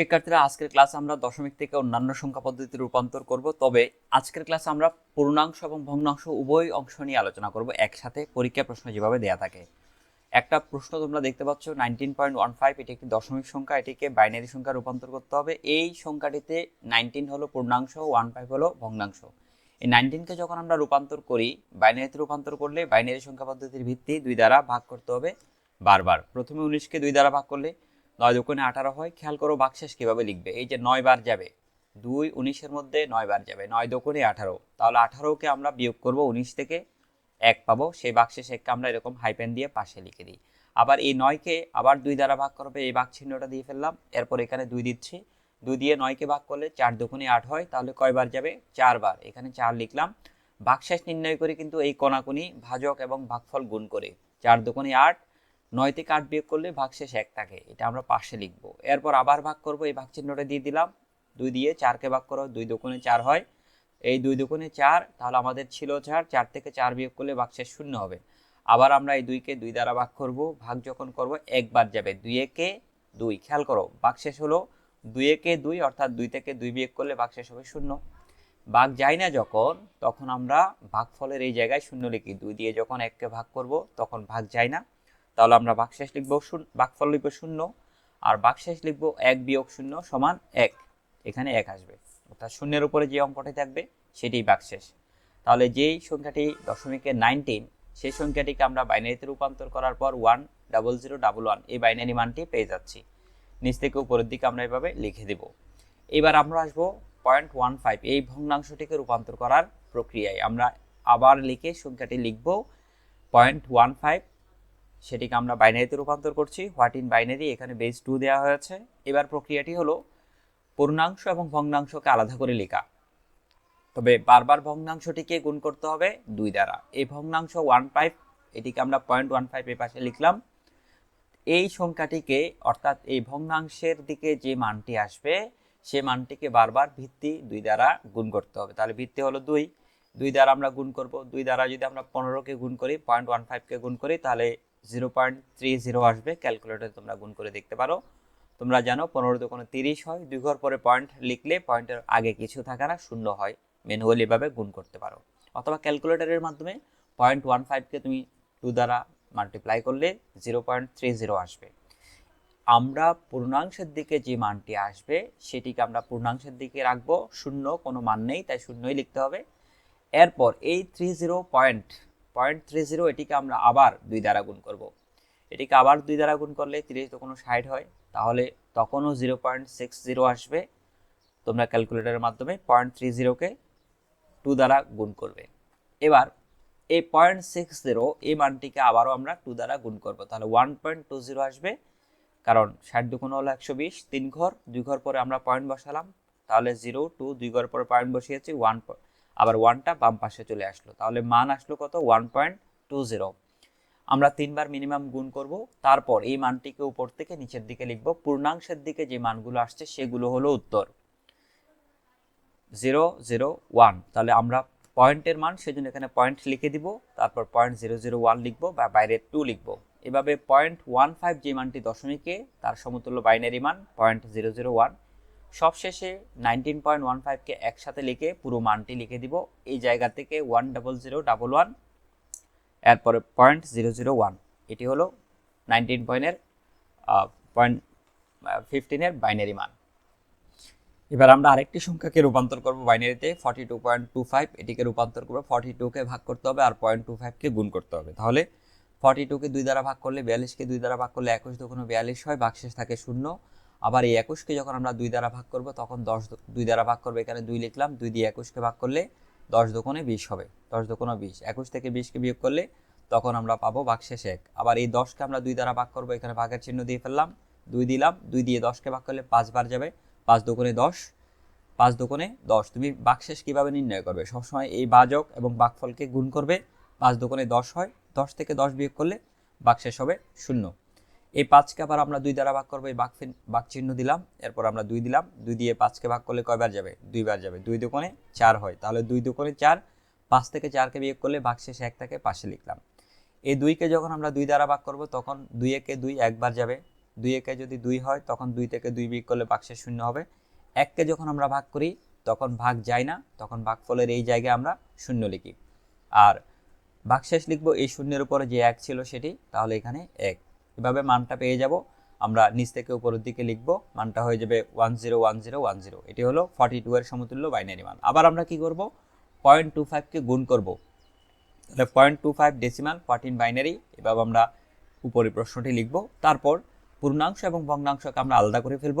শিক্ষার্থীরা, আজকের ক্লাসে আমরা দশমিক থেকে অন্যান্য সংখ্যা পদ্ধতি রূপান্তর করব। তবে আজকের ক্লাসে আমরা পূর্ণাংশ এবং ভগ্নাংশ উভয় অংশ নিয়ে আলোচনা করব, একসাথে পরীক্ষা প্রশ্ন যেভাবে দেয়া থাকে। একটা প্রশ্ন তোমরা দেখতে পাচ্ছ নাইনটিন পয়েন্ট ওয়ান ফাইভ এটি একটি দশমিক সংখ্যা, এটিকে বাইনারি সংখ্যা রূপান্তর করতে হবে। এই সংখ্যাটিতে নাইনটিন হলো পূর্ণাংশ ওয়ান ফাইভ হলো ভগ্নাংশ। এই নাইনটিনকে যখন আমরা রূপান্তর করি বাইনারিতে রূপান্তর করলে বাইনারি সংখ্যা পদ্ধতির ভিত্তি দুই দ্বারা ভাগ করতে হবে বারবার। প্রথমে উনিশকে দুই দ্বারা ভাগ করলে নয় দুকোণে আঠারো হয়। খেয়াল করো বাকশেষ কীভাবে লিখবে? এই যে নয় বার যাবে। দুই উনিশের মধ্যে নয় বার যাবে। নয় দোকানে আঠারো। তাহলে আঠারোকে আমরা বিয়োগ করব উনিশ থেকে এক পাবো। সেই বাক্সেস এককে আমরা এরকম হাইপেন দিয়ে পাশে লিখে দিই। আবার এই নয়কে আবার দুই দ্বারা ভাগ করবে এই বাক চিহ্নটা দিয়ে ফেললাম। এরপর এখানে দুই দিচ্ছি। দুই দিয়ে নয়কে ভাগ করলে চার দোকানে আট হয়। তাহলে কয়বার যাবে? চারবার এখানে চার লিখলাম। বাকশেষ নির্ণয় করে কিন্তু এই কোনাকুনি ভাজক এবং ভাগফল গুণ করে। চার দোকানে আট নয় থেকে আট বিয়োগ করলে ভাগশেষ এক থাকে, এটা আমরা পাশে লিখব। এরপর আবার ভাগ করব, এই ভাগ চিহ্নটা দিয়ে দিলাম। দুই দিয়ে চারকে ভাগ করো, দুই দোকানে চার হয়। এই দুই দোকানে চার, তাহলে আমাদের ছিল চার চার থেকে চার বিয়োগ করলে ভাগশেষ শূন্য হবে। আবার আমরা এই দুইকে দুই দ্বারা ভাগ করব, ভাগ যখন করব, একবার যাবে। দুই একে দুই, খেয়াল করো ভাগশেষ হলো দুই একে দুই, অর্থাৎ দুই থেকে দুই বিয়োগ করলে ভাগশেষ হবে শূন্য। ভাগ যায় না যখন, তখন আমরা ভাগফলের এই জায়গায় শূন্য লিখি। দুই দিয়ে যখন এককে ভাগ করব, তখন ভাগ যায় না। তাহলে আমরা ভাগশেষ লিখব ভাগফল লিখব শূন্য, আর ভাগশেষ লিখব এক বিয়োগ শূন্য সমান এক। এখানে এক আসবে। অর্থাৎ শূন্যের উপরে যে অঙ্কটি থাকবে সেটি ভাগশেষ তাহলে যেই সংখ্যাটি দশমিকের নাইনটিন সেই সংখ্যাটিকে আমরা বাইনারিতে রূপান্তর করার পর one double zero double one এই বাইনারি মানটি পেয়ে যাচ্ছি। নিচ থেকে উপরের দিকে আমরা এভাবে লিখে দেব। এবার আমরা আসব পয়েন্ট ওয়ান ফাইভ এই ভগ্নাংশটিকে রূপান্তর করার প্রক্রিয়ায়। আমরা আবার লিখে সংখ্যাটি লিখব পয়েন্ট ওয়ান ফাইভ সেটিকে আমরা বাইনারিতে রূপান্তর করছি। হোয়াট ইন বাইনারি এখানে বেস টু দেওয়া হয়েছে। এবার প্রক্রিয়াটি হলো পূর্ণাংশ এবং ভগ্নাংশকে আলাদা করে লেখা। তবে বারবার ভগ্নাংশটিকে গুণ করতে হবে দুই দ্বারা। এই ভগ্নাংশ ওয়ান ফাইভ এটিকে আমরা পয়েন্ট ওয়ান ফাইভ এ পাশে লিখলাম। এই সংখ্যাটিকে, অর্থাৎ এই ভগ্নাংশের দিকে যে মানটি আসবে, সে মানটিকে বারবার ভিত্তি দুই দ্বারা গুণ করতে হবে। তাহলে ভিত্তি হলো দুই। দুই দ্বারা আমরা গুণ করব। দুই দ্বারা যদি আমরা পনেরোকে গুণ করি পয়েন্ট ওয়ান ফাইভকে গুণ করি, তাহলে জিরো পয়েন্ট থ্রি জিরো আসবে ক্যালকুলেটরে তোমরা গুণ করে দেখতে পারো। তোমরা জানো পনেরো তো কোনো তিরিশ হয়, দুই ঘর পরে পয়েন্ট লিখলে পয়েন্টের আগে কিছু থাকে না, শূন্য হয় ম্যানুয়ালি এভাবে গুণ করতে পারো। অথবা ক্যালকুলেটরের মাধ্যমে পয়েন্ট ওয়ান ফাইভকে তুমি টু দ্বারা মাল্টিপ্লাই করলে জিরো পয়েন্ট থ্রি জিরো আসবে। আমরা পূর্ণাংশের দিকে যে মানটি আসবে, সেটিকে আমরা পূর্ণাংশের দিকে রাখব, শূন্য কোনো মান নেই, তাই শূন্যই লিখতে হবে। এরপর এই three zero point point three zero, এটিকে আমরা আবার দুই দ্বারা গুণ করব। এটিকে আবার দুই দ্বারা গুণ করলে তিরিশ তো কোনো ষাট হয়, তাহলে তখনও জিরো পয়েন্ট সিক্স জিরো আসবে। তোমরা ক্যালকুলেটরের মাধ্যমে পয়েন্ট থ্রি জিরোকে টু দ্বারা গুণ করবে। এবার এই পয়েন্ট সিক্স জিরো, এই মানটিকে আবারও আমরা টু দ্বারা গুণ করব। তাহলে ওয়ান পয়েন্ট টু জিরো আসবে, কারণ ষাট দুগুণ হলো একশো বিশ, তিন ঘর, দুই ঘর পরে আমরা পয়েন্ট বসালাম। তাহলে জিরো, টু, দুই ঘর পরে পয়েন্ট বসিয়েছি, ওয়ান আবার ওয়ানটা বাম পাশে চলে আসলো। তাহলে মান আসলো কত? ওয়ান পয়েন্ট টু জিরো আমরা তিনবার মিনিমাম গুণ করব। তারপর এই মানটিকে উপর থেকে নিচের দিকে লিখব। পূর্ণাংশের দিকে যে মানগুলো আসছে সেগুলো হলো উত্তর। জিরো জিরো ওয়ান তাহলে আমরা পয়েন্টের মান, সেজন্য এখানে পয়েন্ট লিখে দিব। তারপর পয়েন্ট জিরো জিরো ওয়ান লিখব বা বাইরে টু লিখব। এভাবে পয়েন্ট ওয়ান ফাইভ যে মানটি দশমিকে, তার সমতুল্য বাইনারি মান পয়েন্ট জিরো জিরো ওয়ান সবশেষে নাইনটিন পয়েন্ট ওয়ান ফাইভকে একসাথে লিখে পুরো মানটি লিখে দিব। এই জায়গা থেকে one double zero double one এরপরে পয়েন্ট জিরো জিরো ওয়ান এটি হলো নাইনটিন পয়েন্টের পয়েন্ট ফিফটিনের বাইনারি মান। এবার আমরা আরেকটি সংখ্যাকে রূপান্তর করব বাইনারিতে forty two point two five এটিকে রূপান্তর করব ফর্টি টুকে ভাগ করতে হবে আর পয়েন্ট টু ফাইভকে গুণ করতে হবে। তাহলে ফর্টি টুকে দুই দ্বারা ভাগ করলে বিয়াল্লিশকে দুই দ্বারা ভাগ করলে একুশ, দুগুণ বিয়াল্লিশ হয়, ভাগশেষ থাকে শূন্য। আবার এই একুশকে যখন আমরা দুই দ্বারা ভাগ করব, তখন দশ দুই দ্বারা ভাগ করব, এখানে দুই লিখলাম, দুই দিয়ে একুশকে ভাগ করলে দশ দোকানে বিশ হবে, দশ দোকানে বিশ। একুশ থেকে বিশকে বিয়োগ করলে তখন আমরা পাবো ভাগশেষ এক। আবার এই দশকে আমরা দুই দ্বারা ভাগ করব, এখানে ভাগের চিহ্ন দিয়ে ফেললাম, দুই দিলাম, দুই দিয়ে দশকে ভাগ করলে পাঁচবার যাবে, পাঁচ দোকানে দশ, পাঁচ দোকানে দশ। তুমি বাকশেষ কীভাবে নির্ণয় করবে? সবসময় এই বাজক এবং বাকফলকে গুণ করবে, পাঁচ দোকানে দশ হয়, দশ থেকে দশ বিয়োগ করলে বাকশেষ হবে শূন্য। এই পাঁচকে আবার আমরা দুই দ্বারা ভাগ করব, এই বাঘ বাঘ চিহ্ন দিলাম, এরপর আমরা দুই দিলাম, দুই দিয়ে পাঁচকে ভাগ করলে কয়বার যাবে? দুইবার যাবে। দুই দোকানে চার হয়। তাহলে দুই দোকানে চার, পাঁচ থেকে চারকে বিয়োগ করলে বাকশেষ এক থেকে পাশে লিখলাম। এই দুইকে যখন আমরা দুই দ্বারা ভাগ করব, তখন দুই একে দুই একবার যাবে। দুই একে যদি দুই হয়, তখন দুই থেকে দুই বিয়োগ করলে বাক্সের শূন্য হবে। এককে যখন আমরা ভাগ করি, তখন ভাগ যায় না, তখন ভাগফলের এই জায়গায় আমরা শূন্য লিখি। আর ভাগশেষ লিখব, এই শূন্যের উপরে যে এক ছিল সেটি, তাহলে এখানে এক। এভাবে মানটা পেয়ে যাব। আমরা নিচ থেকে উপরের দিকে লিখব। মানটা হয়ে যাবে one zero one zero one zero এটি হলো ফর্টি টু এর সমতুল্য বাইনারি মান। আবার আমরা কি করব? পয়েন্ট টু ফাইভকে গুণ করব। তাহলে point two five decimal fourteen binary এভাবে আমরা উপরে প্রশ্নটি লিখব। তারপর পূর্ণাংশ এবং ভগ্নাংশকে আমরা আলাদা করে ফেলব।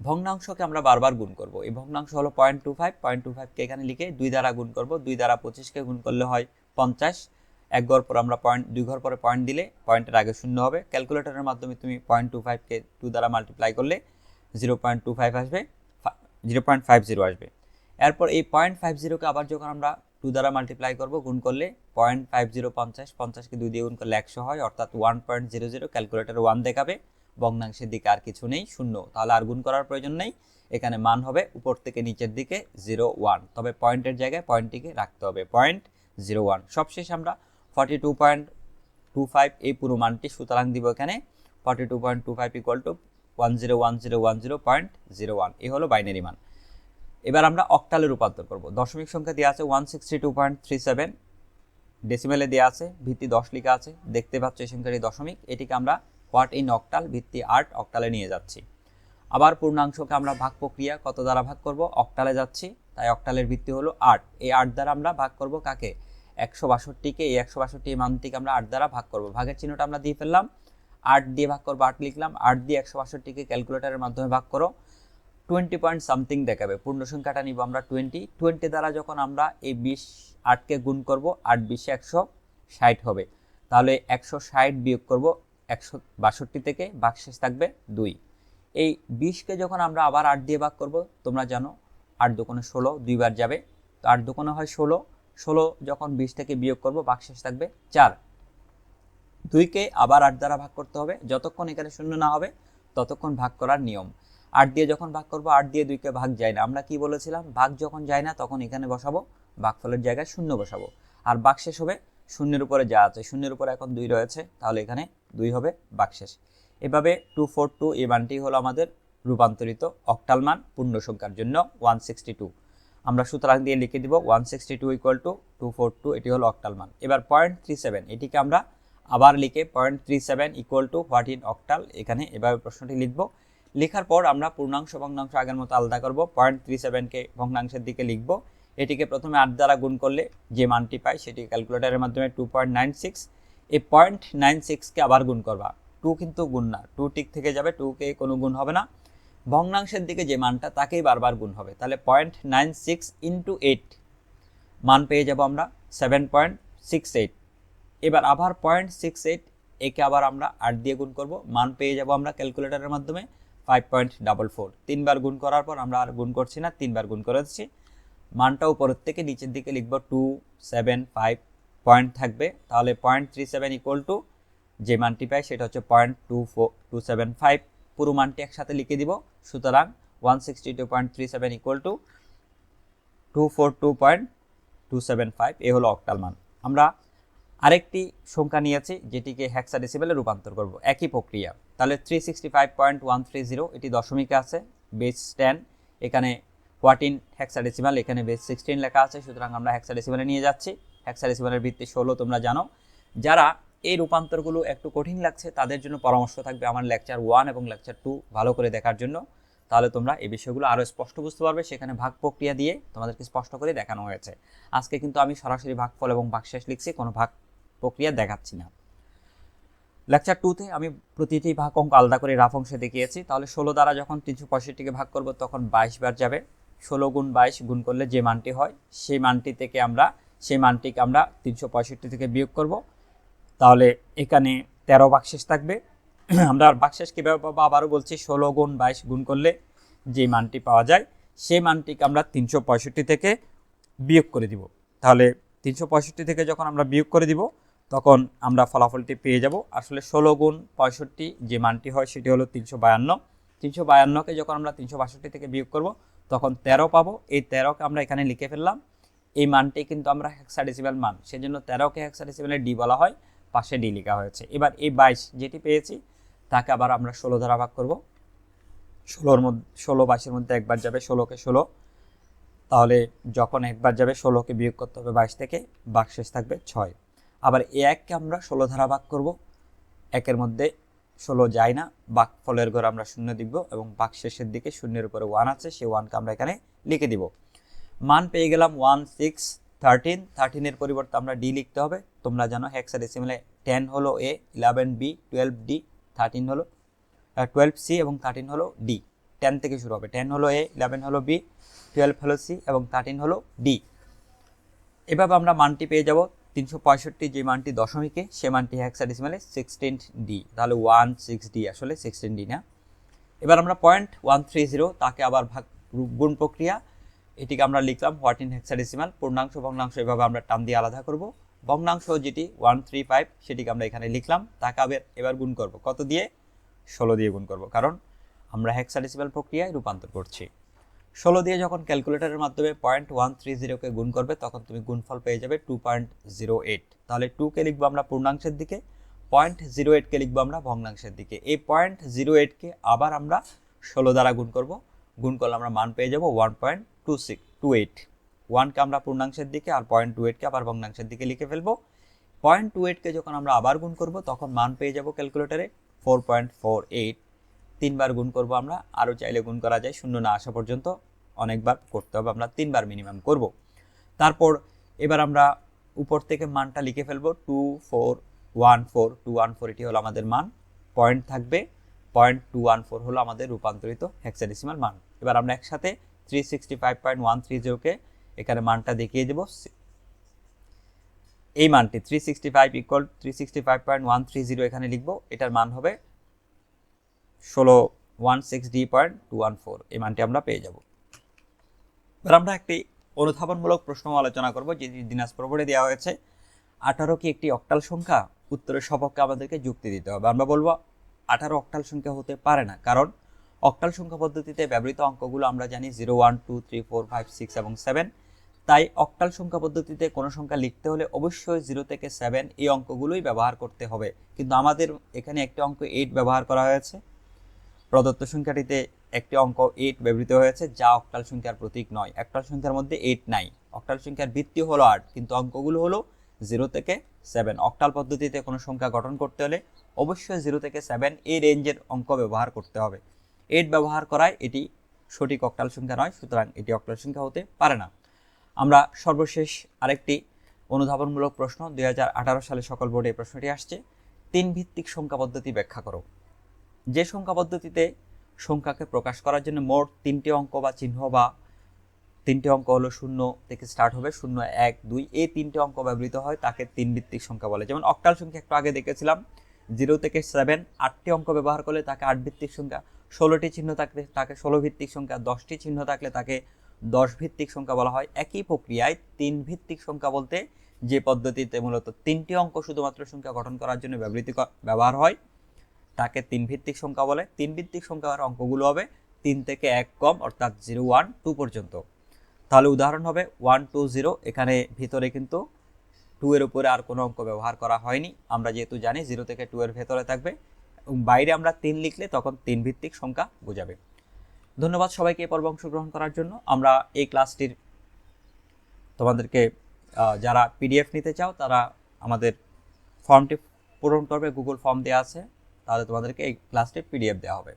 ভগ্নাংশকে আমরা বারবার গুণ করব। এই ভগ্নাংশ হলো point two five point two ফাইভকে এখানে লিখে দুই দ্বারা গুণ করব। দুই দ্বারা পঁচিশকে গুণ করলে হয় পঞ্চাশ। এক ঘর পর আমরা পয়েন্ট দুই ঘর পরে পয়েন্ট দিলে পয়েন্টের আগে শূন্য হবে। ক্যালকুলেটরের মাধ্যমে তুমি পয়েন্ট টু ফাইভকে টু দ্বারা মাল্টিপ্লাই করলে জিরো পয়েন্ট টু ফাইভ আসবে জিরো পয়েন্ট ফাইভ জিরো আসবে। এরপর এই পয়েন্ট ফাইভ জিরোকে আবার যখন আমরা টু দ্বারা মাল্টিপ্লাই করব, গুণ করলে পয়েন্ট ফাইভ জিরো পঞ্চাশ পঞ্চাশকে দুই দিয়ে গুণ করলে একশো হয়, অর্থাৎ one point zero zero calculator one দেখাবে, ভগ্নাংশের দিকে আর কিছু নেই, শূন্য। তাহলে আর গুণ করার প্রয়োজন নেই, এখানে মান হবে উপর থেকে নিচের দিকে জিরো ওয়ান তবে পয়েন্টের জায়গায় পয়েন্টটিকে রাখতে হবে পয়েন্ট জিরো ওয়ান সবশেষ আমরা forty two point two five এই পুরো মানটি সুতরাং দিব এখানে forty two point two five equal to one zero one zero one zero point zero one এই হলো বাইনারি মান। এবার আমরা অক্টালে রূপান্তর করব। দশমিক সংখ্যা দেওয়া আছে one sixty two point three seven ডেসিমেলে দেওয়া আছে, ভিত্তি দশ লিখা আছে। দেখতে পাচ্ছ এই সংখ্যাটি দশমিক। এটিকে আমরা হোয়াট ইন অক্টাল ভিত্তি আট অক্টালে নিয়ে যাচ্ছি। আবার পূর্ণাংশকে আমরা ভাগ প্রক্রিয়া কত দ্বারা ভাগ করব? অক্টালে যাচ্ছি। তাই অক্টালের ভিত্তি হলো আট। এই আট দ্বারা আমরা ভাগ করব কাকে? একশো বাষট্টিকে, এই একশো বাষট্টি মানটিকে আমরা আট দ্বারা ভাগ করব। ভাগের চিহ্নটা আমরা দিয়ে ফেললাম। আট দিয়ে ভাগ করব, আট লিখলাম। আট দিয়ে একশো বাষট্টিকে ক্যালকুলেটারের মাধ্যমে ভাগ করো। টোয়েন্টি পয়েন্ট সামথিং দেখাবে। পূর্ণ সংখ্যাটা নিব আমরা টোয়েন্টি টোয়েন্টি দ্বারা যখন আমরা এই বিশ আটকে গুণ করব, আট বিশে একশো ষাট হবে। তাহলে একশো ষাট বিয়োগ করব একশো বাষট্টি থেকে বাকশেষ থাকবে দুই। এই বিশকে যখন আমরা আবার আট দিয়ে ভাগ করব, তোমরা জানো আট দোকানে ষোলো দুইবার যাবে। তো আট দোকানে হয় ষোলো ষোলো যখন বিশ থেকে বিয়োগ করব বাকশেষ থাকবে চার। দুইকে আবার আট দ্বারা ভাগ করতে হবে, যতক্ষণ এখানে শূন্য না হবে, ততক্ষণ ভাগ করার নিয়ম। আট দিয়ে যখন ভাগ করব, আট দিয়ে দুইকে ভাগ যায় না। আমরা কি বলেছিলাম? ভাগ যখন যায় না, তখন এখানে বসাবো ভাগফলের জায়গায় শূন্য বসাবো। আর বাকশেষ হবে, শূন্যের উপরে যা আছে, শূন্যের উপরে এখন দুই রয়েছে, তাহলে এখানে দুই হবে বাকশেষ এভাবে টু ফোর টু এই মানটি হলো আমাদের রূপান্তরিত অক্টাল মান পূর্ণ সংখ্যার জন্য ওয়ান সিক্সটি টু আমরা সুতরাং দিয়ে লিখে দিব one sixty two equal to two four two এটি হলো অক্টাল মান। এবার পয়েন্ট থ্রি সেভেন এটিকে আমরা আবার লিখে point three seven equal to what in octal এখানে এভাবে প্রশ্নটি লিখব। লেখার পর আমরা পূর্ণাংশ, ভগ্নাংশ আগের মতো আলাদা করব পয়েন্ট থ্রি সেভেনকে ভগ্নাংশের দিকে লিখব। এটিকে প্রথমে আট দ্বারা গুণ করলে যে মানটি পাই সেটি ক্যালকুলেটারের মাধ্যমে টু পয়েন্ট নাইন সিক্স এই পয়েন্ট নাইন সিক্সকে আবার গুণ করবা। টু কিন্তু গুণ না টু টিক থেকে যাবে টুকে কোনো গুণ হবে না। ভগ্নাংশের দিকে যে মানটা, তাকেই বারবার গুণ হবে। তাহলে point nine six into eight মান পেয়ে যাব আমরা সেভেন পয়েন্ট সিক্স এইট এবার আবার পয়েন্ট সিক্স এইট একে আবার আমরা আট দিয়ে গুণ করব। মান পেয়ে যাব আমরা ক্যালকুলেটারের মাধ্যমে ফাইভ পয়েন্ট ডাবল ফোর তিনবার গুণ করার পর আমরা আর গুণ করছি না, তিনবার গুণ করে দিচ্ছি। মানটা উপরের থেকে নিচের দিকে লিখব টু সেভেন ফাইভ পয়েন্ট থাকবে। তাহলে point three seven equal to যে মানটি পাই, সেটা হচ্ছে point two four two seven five পুরো মানটি একসাথে লিখে দিব। সুতরাং one sixty two point three seven equal to two four two point two seven five এ হলো অক্টাল মান। আমরা আরেকটি সংখ্যা নিয়েছি, যেটিকে হেক্সাডেসিবেলে রূপান্তর করব। একই প্রক্রিয়া। তাহলে three sixty five point one three zero এটি দশমিকে আছে বেস টেন এখানে কোয়াটিন হেক্সাডেসিমাল এখানে বেস সিক্সটিন লেখা আছে, সুতরাং আমরা হেক্সাডেসিমালে নিয়ে যাচ্ছি। হেক্সাডেসিমালের ভিত্তি ষোলো, তোমরা জানো। যারা এই রূপান্তরগুলো একটু কঠিন লাগছে, তাদের জন্য পরামর্শ থাকবে আমার লেকচার ওয়ান এবং লেকচার টু ভালো করে দেখার জন্য। তাহলে তোমরা এই বিষয়গুলো আরও স্পষ্ট বুঝতে পারবে, সেখানে ভাগ প্রক্রিয়া দিয়ে তোমাদেরকে স্পষ্ট করে দেখানো হয়েছে। আজকে কিন্তু আমি সরাসরি ভাগফল এবং ভাগশেষ লিখছি, কোনো ভাগ প্রক্রিয়া দেখাচ্ছি না। লেকচার টুতে আমি প্রতিটি ভাগ অঙ্ক আলাদা করে রাফ অংশে দেখিয়েছি, তাহলে ষোলো দ্বারা যখন তিনশো পঁয়ষট্টিকে ভাগ করব তখন বাইশ বার যাবে। ষোলো গুণ বাইশ গুণ করলে যে মানটি হয়, সেই মানটি থেকে আমরা, সেই মানটিকে আমরা তিনশো পঁয়ষট্টি থেকে বিয়োগ করব। তাহলে এখানে তেরো বাকশেষ থাকবে। আমরা বাকশেষ কীভাবে পাবো? আবারও বলছি, ষোলো গুণ বাইশ গুণ করলে যে মানটি পাওয়া যায় সেই মানটিকে আমরা তিনশো পঁয়ষট্টি থেকে বিয়োগ করে দিব। তাহলে তিনশো পঁয়ষট্টি থেকে যখন আমরা বিয়োগ করে দিব, তখন আমরা ফলাফলটি পেয়ে যাব। আসলে ষোলো গুণ পঁয়ষট্টি যে মানটি হয়, সেটি হলো তিনশো বায়ান্ন। তিনশো বায়ান্নকে যখন আমরা তিনশো বাষট্টি থেকে বিয়োগ করব, তখন তেরো পাবো। এই তেরোকে আমরা এখানে লিখে ফেললাম। এই মানটি কিন্তু আমরা হেক্সাডেসিমাল মান, সেজন্য তেরোকে হেক্সাডেসিমালে ডি বলা হয়। পাশে ডি লেখা হয়েছে। এবার এই বাইশ যেটি পেয়েছি, তাকে আবার আমরা ষোলো দ্বারা ভাগ করব। ষোলোর মধ্যে, ষোলো বাইশের মধ্যে একবার যাবে ষোলোকে ষোলো। তাহলে যখন একবার যাবে ষোলোকে বিয়োগ করতে হবে বাইশ থেকে বাকশেষ থাকবে ছয়। আবার এ এককে আমরা ষোলো ধারা ভাগ করব। একের মধ্যে ষোলো যায় না, বাক ফলের ঘর আমরা শূন্য দিব এবং বাক শেষের দিকে শূন্যের উপরে ওয়ান আছে, সেই ওয়ানকে আমরা এখানে লিখে দিব। মান পেয়ে গেলাম ওয়ান সিক্স থার্টিন থার্টিনের পরিবর্তে আমরা ডি লিখতে হবে। তোমরা জানো হেক্সাডেসিমেলে টেন হলো A eleven B twelve D thirteen হলো টুয়েলভ সি এবং থার্টিন হলো ডি টেন থেকে শুরু হবে। টেন হলো এ ইলেভেন হলো বি টুয়েলভ হলো সি এবং থার্টিন হলো ডি এভাবে আমরা মানটি পেয়ে যাব। তিনশো পঁয়ষট্টি যে মানটি দশমিকে, সে মানটি হেক্সাডেসিমালে সিক্সটিন ডি তাহলে ওয়ান সিক্স ডি আসলে সিক্সটিন ডি না। এবার আমরা পয়েন্ট ওয়ান থ্রি জিরো তাকে আবার ভাগ গুণ প্রক্রিয়া এটিকে আমরা লিখলাম হোয়াট ইন হেক্সাডেসিমাল, পূর্ণাংশ, ভগ্নাংশ এভাবে আমরা টান দিয়ে আলাদা করব। ভগ্নাংশ যেটি ওয়ান থ্রি ফাইভ সেটিকে আমরা এখানে লিখলাম তাকে আবার এবার গুণ করব। কত দিয়ে? ষোলো দিয়ে গুণ করব, কারণ আমরা হেক্সাডেসিমাল প্রক্রিয়ায় রূপান্তর করছি। ষোলো দিয়ে যখন ক্যালকুলেটরের মাধ্যমে পয়েন্ট ওয়ান থ্রি জিরোকে গুণ করবে, তখন তুমি গুণফল পেয়ে যাবে টু পয়েন্ট জিরো এইট তাহলে টুকে লিখব আমরা পূর্ণাংশের দিকে পয়েন্ট জিরো এইটকে লিখব আমরা ভগ্নাংশের দিকে। এই পয়েন্ট জিরো এইটকে আবার আমরা ষোলো দ্বারা গুণ করব। গুণ করলে আমরা মান পেয়ে যাব one point two six two eight ওয়ানকে আমরা পূর্ণাংশের দিকে আর পয়েন্ট টু এইটকে আবার ভগ্নাংশের দিকে লিখে ফেলব। পয়েন্ট টু এইটকে যখন আমরা আবার গুণ করব, তখন মান পেয়ে যাব ক্যালকুলেটরে ফোর পয়েন্ট ফোর এইট তিনবার গুণ করব আমরা, আরও চাইলে গুণ করা যায়, শূন্য না আসা পর্যন্ত অনেকবার করতে হবে, আমরা তিনবার মিনিমাম করব। তারপর এবার আমরা উপর থেকে মানটা লিখে ফেলব two four one four two one four এটি হলো আমাদের মান। পয়েন্ট থাকবে পয়েন্ট টু ওয়ান ফোর হলো আমাদের রূপান্তরিত হেক্সাডেসিমাল মান। এবার আমরা একসাথে three sixty five point one three জিরোকে এখানে মানটা দেখিয়ে দেবো। এই মানটি three sixty five equal three sixty five point one three zero এখানে লিখব। এটার মান হবে ষোলো one six D point two one four এই মানটি আমরা পেয়ে যাব। এবার আমরা একটি অনুধাবনমূলক প্রশ্ন আলোচনা করব, যেটি দিনাজপুর বোর্ডে দেওয়া হয়েছে। আঠারো কি একটি অক্টাল সংখ্যা? উত্তরের সপক্ষে আমাদেরকে যুক্তি দিতে হবে। আমরা বলব আঠারো অক্টাল সংখ্যা হতে পারে না, কারণ অক্টাল সংখ্যা পদ্ধতিতে ব্যবহৃত অঙ্কগুলো আমরা জানি zero, one, two, three, four, five, six এবং সেভেন। তাই অক্টাল সংখ্যা পদ্ধতিতে কোনো সংখ্যা লিখতে হলে অবশ্যই জিরো থেকে সেভেন এই অঙ্কগুলোই ব্যবহার করতে হবে। কিন্তু আমাদের এখানে একটি অঙ্ক এইট ব্যবহার করা হয়েছে। প্রদত্ত সংখ্যাটিতে একটি অঙ্ক এইট ব্যবহৃত হয়েছে, যা অক্টাল সংখ্যার প্রতীক নয়। অক্টাল সংখ্যার মধ্যে এইট নাই। অক্টাল সংখ্যার ভিত্তি হলো আট, কিন্তু অঙ্কগুলো হলো জিরো থেকে সেভেন। অক্টাল পদ্ধতিতে কোনো সংখ্যা গঠন করতে হলে অবশ্যই জিরো থেকে সেভেন এই রেঞ্জের অঙ্ক ব্যবহার করতে হবে। এইট ব্যবহার করায় এটি সঠিক অক্টাল সংখ্যা নয়, সুতরাং এটি অক্টাল সংখ্যা হতে পারে না। আমরা সর্বশেষ আরেকটি অনুধাবনমূলক প্রশ্ন, দুই হাজার আঠারো সালে সকল বোর্ডে প্রশ্নটি আসছে। তিন ভিত্তিক সংখ্যা পদ্ধতি ব্যাখ্যা করো। যে সংখ্যা পদ্ধতিতে সংখ্যাকে প্রকাশ করার জন্য মোট তিনটে অঙ্ক বা চিহ্ন বা তিনটে অঙ্ক হলো শূন্য থেকে স্টার্ট হবে, শূন্য, এক, দুই, এই তিনটে অঙ্ক ব্যবহৃত হয়, তাকে তিন ভিত্তিক সংখ্যা বলে। যেমন অক্টাল সংখ্যা একটু আগে দেখেছিলাম, জিরো থেকে সেভেন আটটি অঙ্ক ব্যবহার করলে তাকে আট ভিত্তিক সংখ্যা ষোলোটি চিহ্ন থাকলে তাকে ষোলো ভিত্তিক সংখ্যা, দশটি চিহ্ন থাকলে তাকে দশ ভিত্তিক সংখ্যা বলা হয়। একই প্রক্রিয়ায় তিন ভিত্তিক সংখ্যা বলতে যে পদ্ধতিতে মূলত তিনটি অঙ্ক শুধুমাত্র সংখ্যা গঠন করার জন্য ব্যবহৃত ব্যবহার হয়, তাকে তিন ভিত্তিক সংখ্যা বলে। তিন ভিত্তিক সংখ্যার অঙ্কগুলো হবে তিন থেকে এক কম, অর্থাৎ জিরো, ওয়ান, টু পর্যন্ত। তাহলে উদাহরণ হবে ওয়ান, টু, জিরো। এখানে ভিতরে কিন্তু টু এর উপরে আর কোনো অঙ্ক ব্যবহার করা হয়নি। আমরা যেহেতু জানি জিরো থেকে টু এর ভেতরে থাকবে বাইরে আমরা তিন লিখলে তখন তিন ভিত্তিক সংখ্যা বোঝাবে। ধন্যবাদ সবাইকে এই পর্ব অংশগ্রহণ করার জন্য। আমরা এই ক্লাসটির তোমাদেরকে যারা পিডিএফ নিতে চাও, তারা আমাদের ফর্মটি পূরণ করবে গুগল ফর্ম দেওয়া আছে, তাহলে তোমাদেরকে এই ক্লাসটির পিডিএফ দেওয়া হবে।